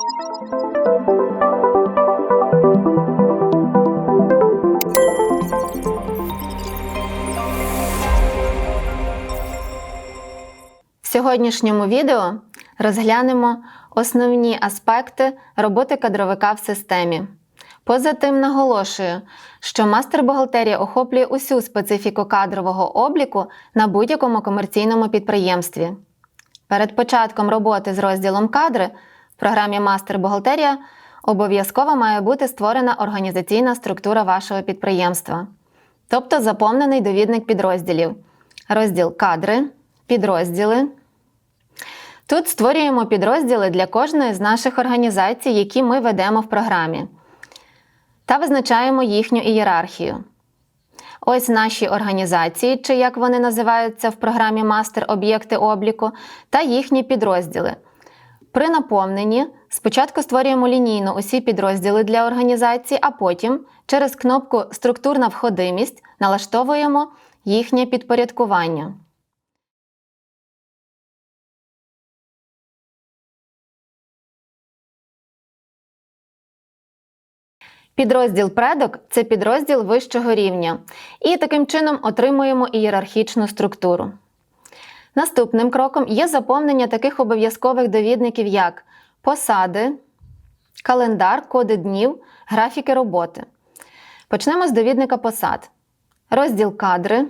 В сьогоднішньому відео розглянемо основні аспекти роботи кадровика в системі. Поза тим наголошую, що мастер-бухгалтерія охоплює усю специфіку кадрового обліку на будь-якому комерційному підприємстві. Перед початком роботи з розділом кадри програмі Мастер-бухгалтерія обов'язково має бути створена організаційна структура вашого підприємства, тобто заповнений довідник підрозділів, розділ кадри, підрозділи. Тут створюємо підрозділи для кожної з наших організацій, які ми ведемо в програмі, та визначаємо їхню ієрархію. Ось наші організації, чи як вони називаються в програмі Мастер об'єкти обліку, та їхні підрозділи. При наповненні спочатку створюємо лінійно усі підрозділи для організації, а потім через кнопку Структурна входимість налаштовуємо їхнє підпорядкування. Підрозділ предок це підрозділ вищого рівня, і таким чином отримуємо ієрархічну структуру. Наступним кроком є заповнення таких обов'язкових довідників, як посади, календар, коди днів, графіки роботи. Почнемо з довідника посад. Розділ кадри,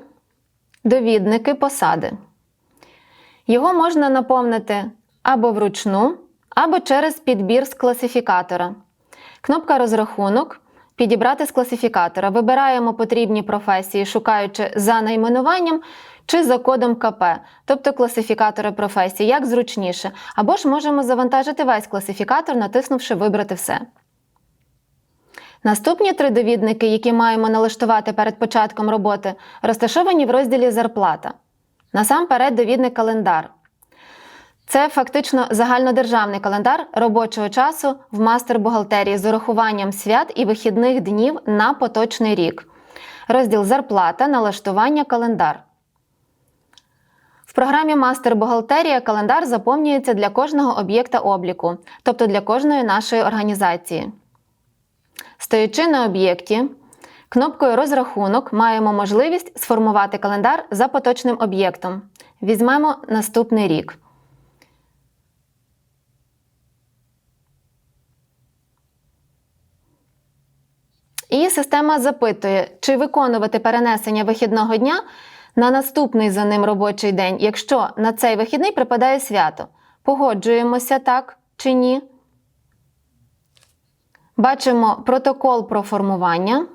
довідники посади. Його можна наповнити або вручну, або через підбір з класифікатора. Кнопка Розрахунок. Підібрати з класифікатора. Вибираємо потрібні професії, шукаючи за найменуванням чи за кодом КП, тобто класифікатора професій, як зручніше. Або ж можемо завантажити весь класифікатор, натиснувши Вибрати все. Наступні три довідники, які маємо налаштувати перед початком роботи, розташовані в розділі Зарплата. Насамперед довідник календар. Це фактично загальнодержавний календар робочого часу в мастер-бухгалтерії з урахуванням свят і вихідних днів на поточний рік. Розділ Зарплата, налаштування календар. В програмі Мастер-бухгалтерія календар заповнюється для кожного об'єкта обліку, тобто для кожної нашої організації. Стоячи на об'єкті, кнопкою Розрахунок маємо можливість сформувати календар за поточним об'єктом. Візьмемо наступний рік. І система запитує, чи виконувати перенесення вихідного дня на наступний за ним робочий день, якщо на цей вихідний припадає свято. Погоджуємося так чи ні. Бачимо протокол про формування.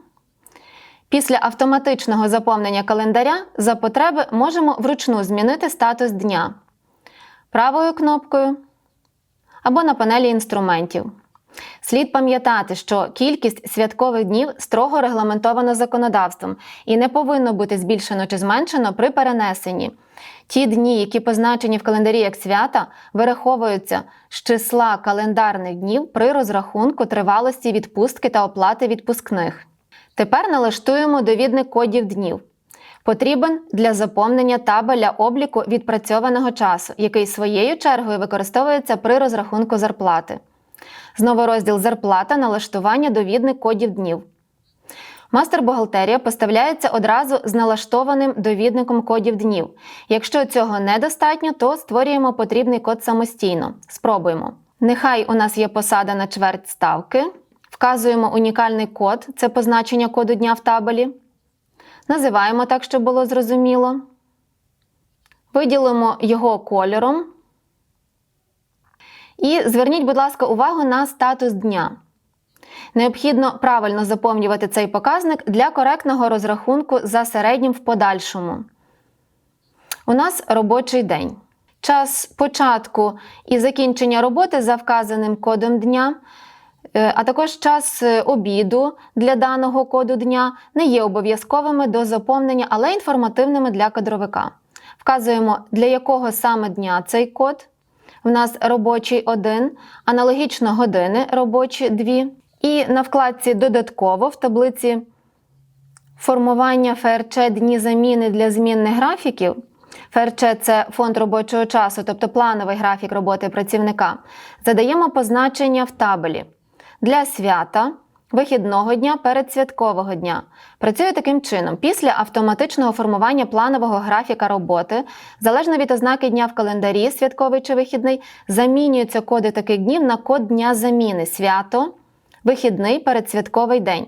Після автоматичного заповнення календаря за потреби можемо вручну змінити статус дня правою кнопкою або на панелі інструментів. Слід пам'ятати, що кількість святкових днів строго регламентована законодавством і не повинно бути збільшено чи зменшено при перенесенні. Ті дні, які позначені в календарі як свята, вираховуються з числа календарних днів при розрахунку тривалості відпустки та оплати відпускних. Тепер налаштуємо довідник кодів днів. Потрібен для заповнення табеля обліку відпрацьованого часу, який своєю чергою використовується при розрахунку зарплати. Знову розділ Зарплата, налаштування довідник кодів днів. Мастер-бухгалтерія поставляється одразу з налаштованим довідником кодів днів. Якщо цього недостатньо, то створюємо потрібний код самостійно. Спробуємо. Нехай у нас є посада на чверть ставки. Вказуємо унікальний код це позначення коду дня в табелі. Називаємо так, щоб було зрозуміло. Виділимо його кольором. І зверніть, будь ласка, увагу на статус дня. Необхідно правильно заповнювати цей показник для коректного розрахунку за середнім в подальшому. У нас робочий день. Час початку і закінчення роботи за вказаним кодом дня, е, а також час е, обіду для даного коду дня не є обов'язковими до заповнення, але інформативними для кадровика. Вказуємо, для якого саме дня цей код. В нас робочий 1, аналогічно години робочі 2. І на вкладці Додатково в таблиці формування ФРЧ. Дні заміни для змінних графіків ФРЧ це фонд робочого часу, тобто плановий графік роботи працівника, задаємо позначення в табелі. Для свята, вихідного дня, передсвяткового дня. Працює таким чином: після автоматичного формування планового графіка роботи, залежно від ознаки дня в календарі, святковий чи вихідний, замінюються коди таких днів на код дня заміни свято, вихідний, передсвятковий день.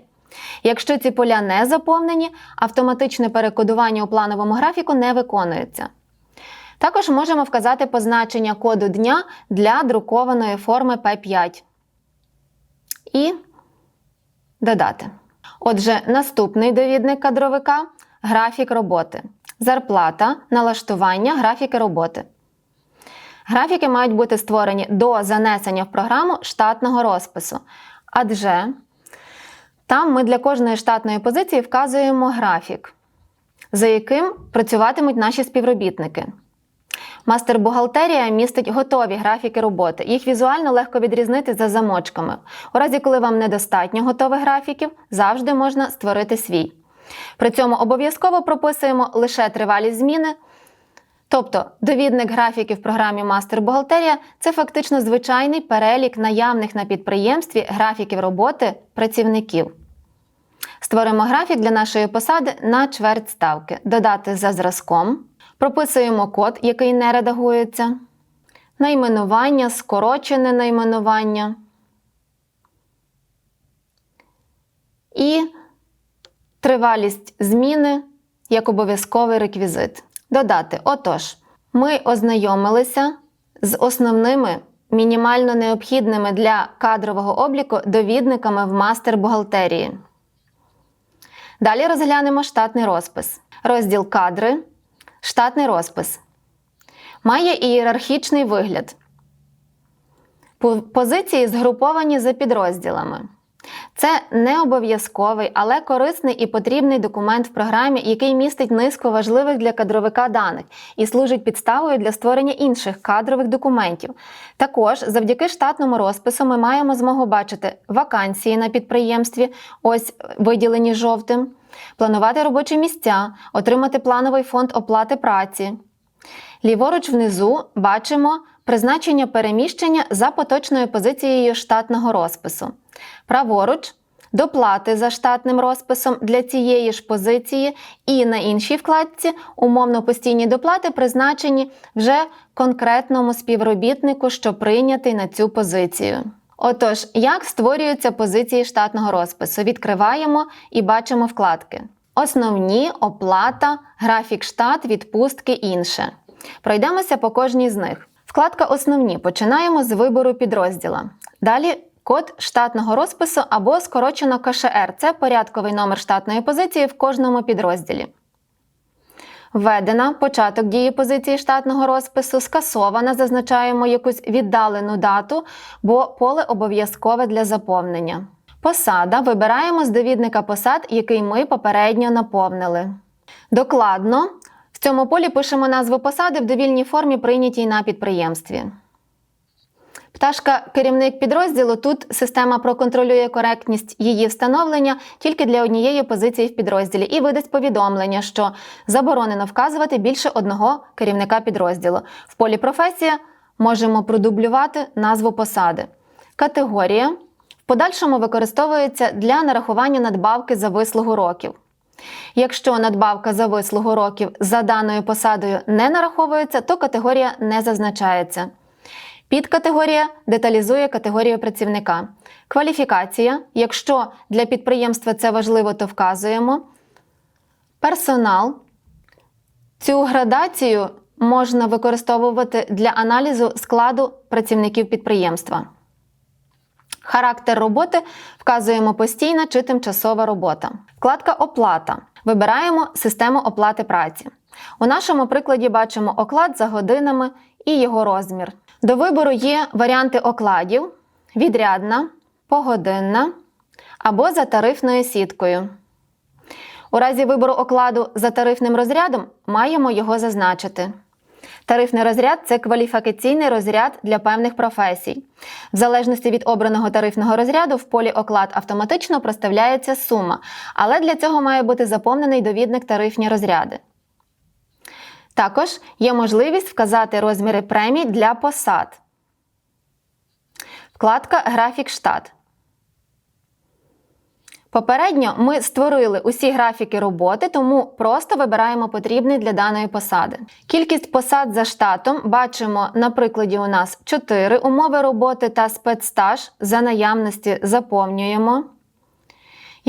Якщо ці поля не заповнені, автоматичне перекодування у плановому графіку не виконується. Також можемо вказати позначення коду дня для друкованої форми P5 і додати. Отже, наступний довідник кадровика графік роботи. Зарплата, налаштування, графіки роботи. Графіки мають бути створені до занесення в програму штатного розпису, адже там ми для кожної штатної позиції вказуємо графік, за яким працюватимуть наші співробітники. Мастер бухгалтерія містить готові графіки роботи. Їх візуально легко відрізнити за замочками. У разі, коли вам недостатньо готових графіків, завжди можна створити свій. При цьому обов'язково прописуємо лише тривалість зміни. Тобто, довідник графіків в програмі Мастер бухгалтерія це фактично звичайний перелік наявних на підприємстві графіків роботи працівників. Створимо графік для нашої посади на чверть ставки. Додати за зразком. Прописуємо код, який не редагується. Найменування, скорочене найменування. І тривалість зміни як обов'язковий реквізит. Додати. Отож, ми ознайомилися з основними мінімально необхідними для кадрового обліку довідниками в мастер бухгалтерії. Далі розглянемо штатний розпис. Розділ кадри. Штатний розпис. Має ієрархічний вигляд. Позиції згруповані за підрозділами. Це не обов'язковий, але корисний і потрібний документ в програмі, який містить низку важливих для кадровика даних і служить підставою для створення інших кадрових документів. Також завдяки штатному розпису ми маємо змогу бачити вакансії на підприємстві, ось виділені жовтим, планувати робочі місця, отримати плановий фонд оплати праці. Ліворуч внизу бачимо призначення переміщення за поточною позицією штатного розпису. Праворуч доплати за штатним розписом для цієї ж позиції, і на іншій вкладці умовно постійні доплати призначені вже конкретному співробітнику, що прийнятий на цю позицію. Отож, як створюються позиції штатного розпису? Відкриваємо і бачимо вкладки. Основні, оплата, графік штат, відпустки інше. Пройдемося по кожній з них. Вкладка Основні починаємо з вибору підрозділа. Далі код штатного розпису або скорочено КШР це порядковий номер штатної позиції в кожному підрозділі. Введена початок дії позиції штатного розпису, скасована, зазначаємо якусь віддалену дату, бо поле обов'язкове для заповнення. Посада вибираємо з довідника посад, який ми попередньо наповнили. Докладно в цьому полі пишемо назву посади в довільній формі, прийнятій на підприємстві. Пташка керівник підрозділу. Тут система проконтролює коректність її встановлення тільки для однієї позиції в підрозділі і видасть повідомлення, що заборонено вказувати більше одного керівника підрозділу. В полі професія можемо продублювати назву посади. Категорія в подальшому використовується для нарахування надбавки за вислугу років. Якщо надбавка за вислугу років за даною посадою не нараховується, то категорія не зазначається. Підкатегорія деталізує категорію працівника. Кваліфікація, якщо для підприємства це важливо, то вказуємо. Персонал. Цю градацію можна використовувати для аналізу складу працівників підприємства. Характер роботи вказуємо постійна чи тимчасова робота. Вкладка Оплата. Вибираємо систему оплати праці. У нашому прикладі бачимо оклад за годинами і його розмір. До вибору є варіанти окладів: відрядна, погодинна або за тарифною сіткою. У разі вибору окладу за тарифним розрядом маємо його зазначити. Тарифний розряд це кваліфікаційний розряд для певних професій. В залежності від обраного тарифного розряду в полі оклад автоматично проставляється сума, але для цього має бути заповнений довідник тарифні розряди. Також є можливість вказати розміри премій для посад. Вкладка Графік штат. Попередньо ми створили усі графіки роботи, тому просто вибираємо потрібний для даної посади. Кількість посад за штатом бачимо на прикладі у нас 4 умови роботи та спецстаж за наявності заповнюємо.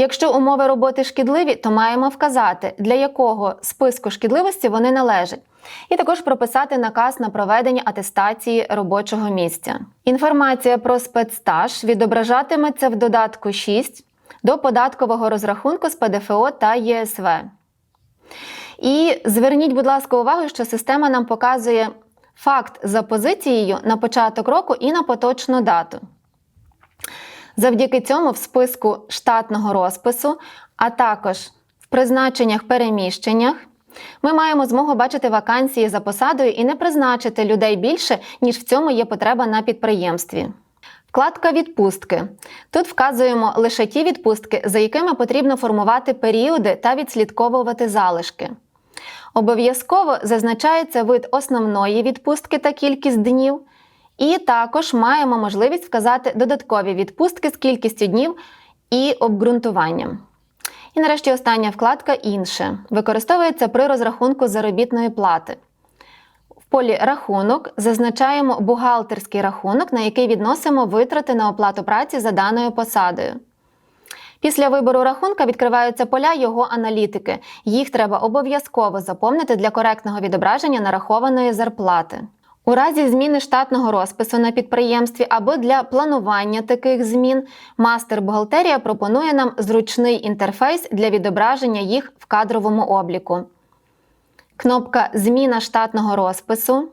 Якщо умови роботи шкідливі, то маємо вказати, для якого списку шкідливості вони належать, і також прописати наказ на проведення атестації робочого місця. Інформація про спецстаж відображатиметься в додатку 6 до податкового розрахунку з ПДФО та ЄСВ. І зверніть, будь ласка, увагу, що система нам показує факт за позицією на початок року і на поточну дату. Завдяки цьому в списку штатного розпису, а також в призначеннях переміщеннях, ми маємо змогу бачити вакансії за посадою і не призначити людей більше, ніж в цьому є потреба на підприємстві. Вкладка відпустки. Тут вказуємо лише ті відпустки, за якими потрібно формувати періоди та відслідковувати залишки. Обов'язково зазначається вид основної відпустки та кількість днів. І також маємо можливість вказати додаткові відпустки з кількістю днів і обґрунтуванням. І нарешті остання вкладка інше використовується при розрахунку заробітної плати. В полі рахунок зазначаємо бухгалтерський рахунок, на який відносимо витрати на оплату праці за даною посадою. Після вибору рахунка відкриваються поля його аналітики. Їх треба обов'язково заповнити для коректного відображення нарахованої зарплати. У разі зміни штатного розпису на підприємстві або для планування таких змін мастер бухгалтерія пропонує нам зручний інтерфейс для відображення їх в кадровому обліку. Кнопка Зміна штатного розпису,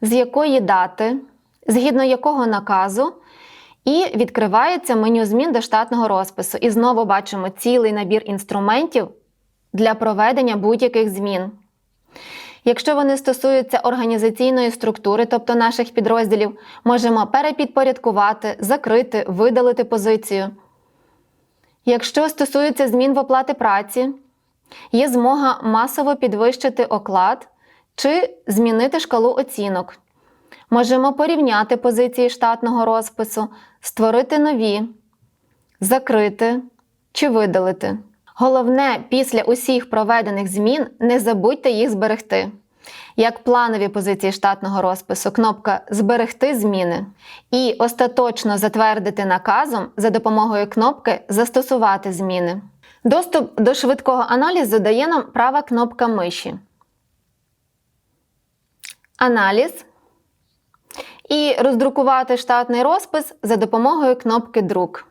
з якої дати, згідно якого наказу, і відкривається меню змін до штатного розпису. І знову бачимо цілий набір інструментів для проведення будь-яких змін. Якщо вони стосуються організаційної структури, тобто наших підрозділів, можемо перепідпорядкувати, закрити, видалити позицію. Якщо стосується змін в оплати праці, є змога масово підвищити оклад чи змінити шкалу оцінок. Можемо порівняти позиції штатного розпису, створити нові, закрити чи видалити. Головне, після усіх проведених змін не забудьте їх зберегти. Як планові позиції штатного розпису, кнопка Зберегти зміни і остаточно затвердити наказом за допомогою кнопки Застосувати зміни. Доступ до швидкого аналізу дає нам права кнопка миші. Аналіз. І роздрукувати штатний розпис за допомогою кнопки Друк.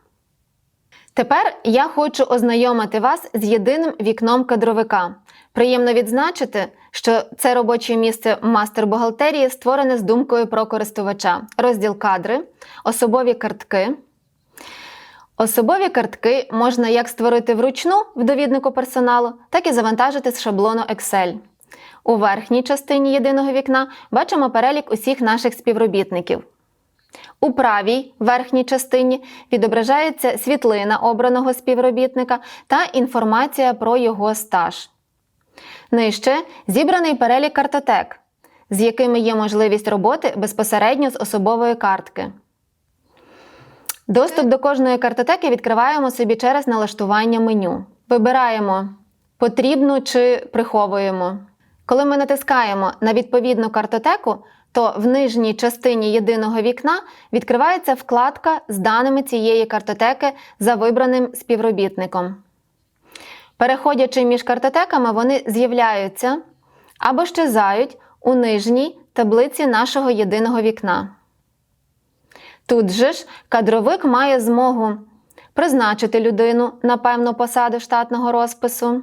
Тепер я хочу ознайомити вас з єдиним вікном кадровика. Приємно відзначити, що це робоче місце мастер бухгалтерії створене з думкою про користувача. Розділ кадри, особові картки. Особові картки можна як створити вручну в довіднику персоналу, так і завантажити з шаблону Excel. У верхній частині єдиного вікна бачимо перелік усіх наших співробітників. У правій верхній частині відображається світлина обраного співробітника та інформація про його стаж. Нижче зібраний перелік картотек, з якими є можливість роботи безпосередньо з особової картки. Доступ до кожної картотеки відкриваємо собі через налаштування меню. Вибираємо потрібну чи приховуємо. Коли ми натискаємо на відповідну картотеку, то в нижній частині єдиного вікна відкривається вкладка з даними цієї картотеки за вибраним співробітником. Переходячи між картотеками, вони з'являються або щезають у нижній таблиці нашого єдиного вікна. Тут же ж кадровик має змогу призначити людину на певну посаду штатного розпису.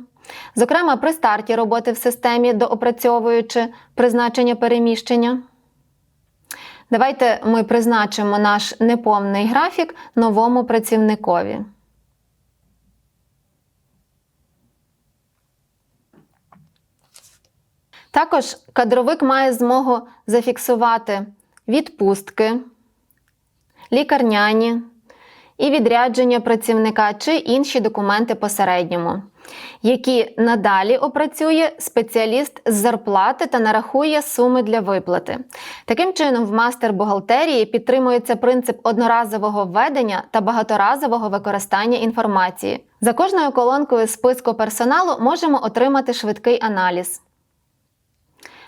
Зокрема, при старті роботи в системі, доопрацьовуючи призначення переміщення. Давайте ми призначимо наш неповний графік новому працівникові. Також кадровик має змогу зафіксувати відпустки, лікарняні і відрядження працівника чи інші документи посередньому. Які надалі опрацює спеціаліст з зарплати та нарахує суми для виплати. Таким чином, в мастер бухгалтерії підтримується принцип одноразового введення та багаторазового використання інформації. За кожною колонкою списку персоналу можемо отримати швидкий аналіз.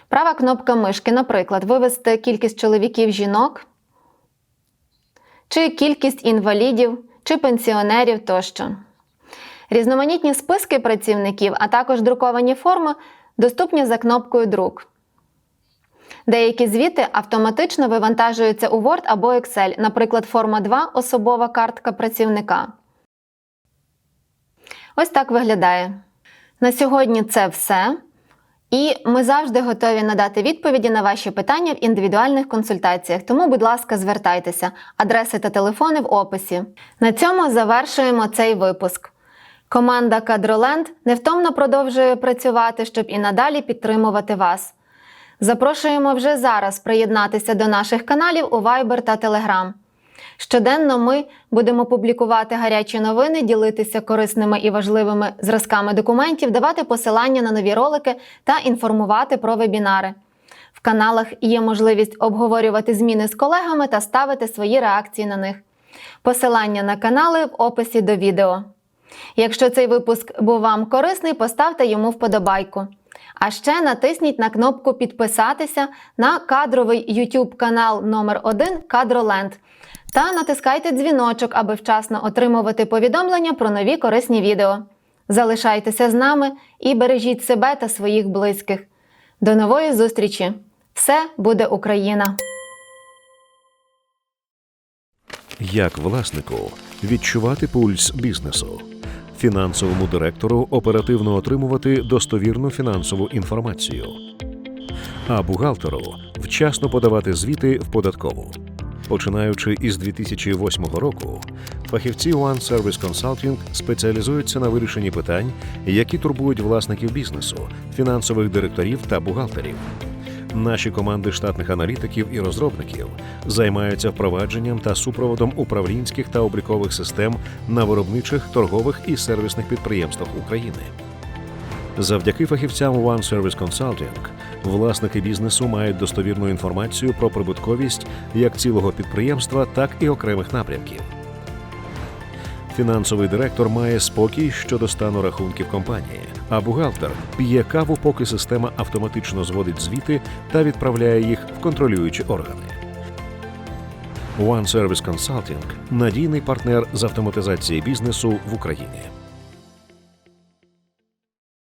Права кнопка мишки, наприклад, вивести кількість чоловіків жінок, чи кількість інвалідів, чи пенсіонерів тощо. Різноманітні списки працівників, а також друковані форми доступні за кнопкою Друк. Деякі звіти автоматично вивантажуються у Word або Excel, наприклад, форма 2 особова картка працівника. Ось так виглядає. На сьогодні це все. І ми завжди готові надати відповіді на ваші питання в індивідуальних консультаціях. Тому, будь ласка, звертайтеся. Адреси та телефони в описі. На цьому завершуємо цей випуск. Команда Кадроленд невтомно продовжує працювати, щоб і надалі підтримувати вас. Запрошуємо вже зараз приєднатися до наших каналів у Viber та Telegram. Щоденно ми будемо публікувати гарячі новини, ділитися корисними і важливими зразками документів, давати посилання на нові ролики та інформувати про вебінари. В каналах є можливість обговорювати зміни з колегами та ставити свої реакції на них. Посилання на канали в описі до відео. Якщо цей випуск був вам корисний, поставте йому вподобайку. А ще натисніть на кнопку Підписатися на кадровий YouTube канал номер 1 Кадроленд та натискайте дзвіночок, аби вчасно отримувати повідомлення про нові корисні відео. Залишайтеся з нами і бережіть себе та своїх близьких. До нової зустрічі! Все буде Україна! Як власнику відчувати пульс бізнесу, фінансовому директору оперативно отримувати достовірну фінансову інформацію, а бухгалтеру вчасно подавати звіти в податкову. Починаючи із 2008 року, фахівці One Service Consulting спеціалізуються на вирішенні питань, які турбують власників бізнесу, фінансових директорів та бухгалтерів. Наші команди штатних аналітиків і розробників займаються впровадженням та супроводом управлінських та облікових систем на виробничих, торгових і сервісних підприємствах України. Завдяки фахівцям One Service Consulting власники бізнесу мають достовірну інформацію про прибутковість як цілого підприємства, так і окремих напрямків. Фінансовий директор має спокій щодо стану рахунків компанії, а бухгалтер п'є каву, поки система автоматично зводить звіти та відправляє їх в контролюючі органи. One Service Consulting – надійний партнер з автоматизації бізнесу в Україні.